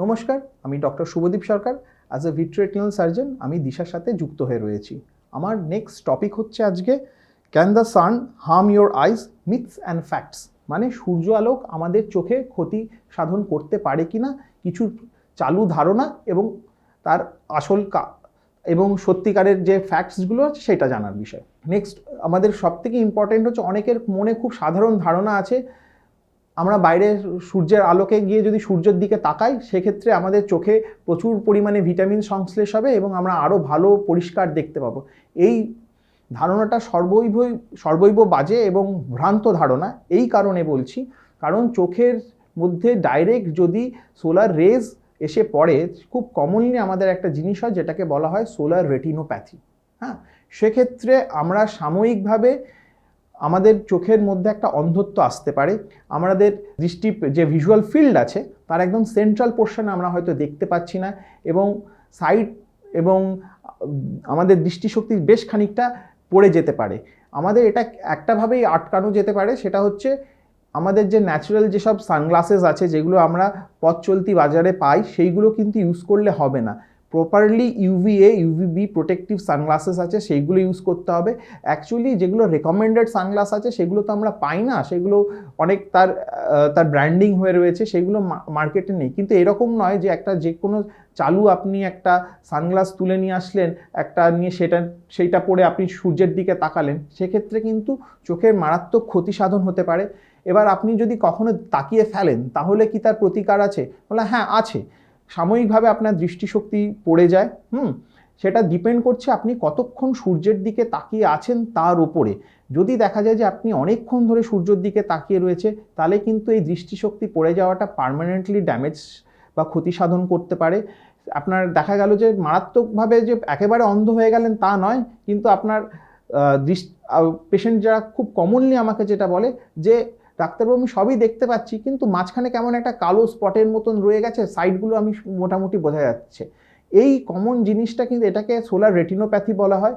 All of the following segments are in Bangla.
নমস্কার, আমি doctor Subhadeep Sarkar. As a vitreoretinal surgeon আমি দিশার সাথে যুক্ত হয়ে রয়েছি। আমার নেক্সট টপিক হচ্ছে আজকে can the sun harm your eyes myths and facts মানে সূর্য আলোক আমাদের চোখে ক্ষতি সাধন করতে পারে কিনা, কিছু চালু ধারণা এবং তার আসল কা- এবং সত্যিকারের যে ফ্যাক্টসগুলো আছে, সেটা জানার বিষয়। নেক্সট আমাদের সবথেকে ইম্পর্টেন্ট হচ্ছে, অনেকের মনে খুব সাধারণ ধারণা আছে আমরা বাইরে সূর্যের আলোকে গিয়ে যদি সূর্যের দিকে তাকাই, সেক্ষেত্রে আমাদের চোখে প্রচুর পরিমাণে ভিটামিন সংশ্লেষ হবে এবং আমরা আরও ভালো পরিষ্কার দেখতে পাবো। এই ধারণাটা সর্বৈব সর্বৈব বাজে এবং ভ্রান্ত ধারণা, এই কারণে বলছি। কারণ চোখের মধ্যে ডাইরেক্ট যদি সোলার রেজ এসে পড়ে, খুব কমনলি আমাদের একটা জিনিস হয় যেটাকে বলা হয় সোলার রেটিনোপ্যাথি হ্যাঁ? সেক্ষেত্রে আমরা সাময়িকভাবে আমাদের চোখের মধ্যে একটা অন্ধত্ব আসতে পারে। আমাদের দৃষ্টি যে ভিজুয়াল ফিল্ড আছে, তার একদম সেন্ট্রাল পোর্শনে আমরা হয়তো দেখতে পাচ্ছি না এবং সাইড এবং আমাদের দৃষ্টিশক্তি বেশ খানিকটা পড়ে যেতে পারে। আমাদের এটা একটাভাবেই আটকানো যেতে পারে, সেটা হচ্ছে আমাদের যে ন্যাচারাল যেসব সানগ্লাসেস আছে, যেগুলো আমরা পথ চলতি বাজারে পাই, সেইগুলো কিন্তু ইউজ করলে হবে না। Properly UVA UVB protective sunglasses আছে, সেইগুলো ইউজ করতে হবে। অ্যাকচুয়ালি যেগুলো রেকমেন্ডেড সানগ্লাস আছে, সেগুলো তো আমরা পাই না। সেগুলো অনেক তার তার ব্র্যান্ডিং হয়ে রয়েছে, সেগুলো মার্কেটে নেই। কিন্তু এরকম নয় যে একটা যে কোনো চালু আপনি একটা সানগ্লাস তুলে নিয়ে আসলেন, একটা নিয়ে সেটা, সেইটা পরে আপনি সূর্যের দিকে তাকালেন, সেক্ষেত্রে কিন্তু চোখের মারাত্মক ক্ষতি সাধন হতে পারে। এবার আপনি যদি কখনো তাকিয়ে ফেলেন, তাহলে কি তার প্রতিকার আছে? বলে হ্যাঁ আছে। সাময়িকভাবে আপনার দৃষ্টিশক্তি পড়ে যায়, হুম? সেটা ডিপেন্ড করছে আপনি কতক্ষণ সূর্যের দিকে তাকিয়ে আছেন তার উপরে। যদি দেখা যায় যে আপনি অনেকক্ষণ ধরে সূর্যের দিকে তাকিয়ে রয়েছে, তাহলে কিন্তু এই দৃষ্টিশক্তি পড়ে যাওয়াটা পার্মানেন্টলি ড্যামেজ বা ক্ষতি সাধন করতে পারে। আপনার দেখা গেল যে মারাত্মকভাবে যে একেবারে অন্ধ হয়ে গেলেন তা নয়, কিন্তু আপনার দৃষ্টি পেশেন্ট যারা খুব কমনলি আমাকে যেটা বলে যে ডাক্তারবাবু আমি সবই দেখতে পাচ্ছি, কিন্তু মাঝখানে কেমন একটা কালো স্পটের মতন রয়ে গেছে সাইডগুলো আমি মোটামুটি বোঝা যাচ্ছে। এই কমন জিনিসটা কিন্তু এটাকে সোলার রেটিনোপ্যাথি বলা হয়।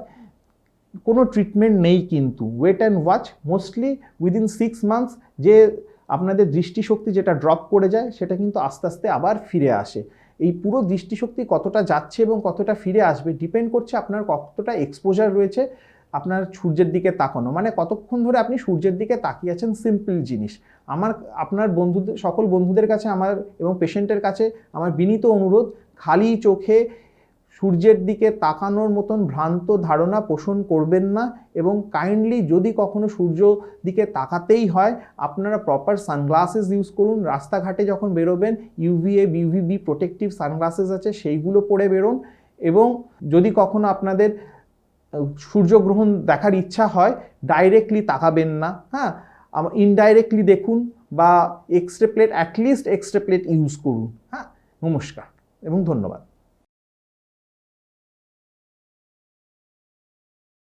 কোনো ট্রিটমেন্ট নেই কিন্তু। Wait and watch mostly within six months যে আপনাদের দৃষ্টিশক্তি যেটা ড্রপ করে যায়, সেটা কিন্তু আস্তে আস্তে আবার ফিরে আসে। এই পুরো দৃষ্টিশক্তি কতটা যাচ্ছে এবং কতটা ফিরে আসবে ডিপেন্ড করছে আপনার কতটা এক্সপোজার রয়েছে। আপনার সূর্যের দিকে তাকানো। মানে কতক্ষণ ধরে আপনি সূর্যের দিকে তাকিয়ে আছেন সিম্পল জিনিস। আমার, আপনার বন্ধুদের সকল বন্ধুদের কাছে আমার এবং পেশেন্টের কাছে আমার বিনীত অনুরোধ, খালি চোখে সূর্যের দিকে তাকানোর মতন ভ্রান্ত ধারণা পোষণ করবেন না এবং কাইন্ডলি যদি কখনো সূর্য দিকে তাকাতেই হয়, আপনারা প্রপার সানগ্লাসেস ইউজ করুন। রাস্তাঘাটে যখন বেরোবেন ইউভিএ ইউভিবি প্রোটেক্টিভ সানগ্লাসেস আছে, সেইগুলো পরে বেরোন। এবং যদি কখনো আপনাদের সূর্যগ্রহণ দেখার ইচ্ছা হয় ডাইরেক্টলি তাকাবেন না। হ্যাঁ ইনডাইরেক্টলি দেখুন বা x ray plate at least x ray plate use করুন। হ্যাঁ নমস্কার এবং ধন্যবাদ।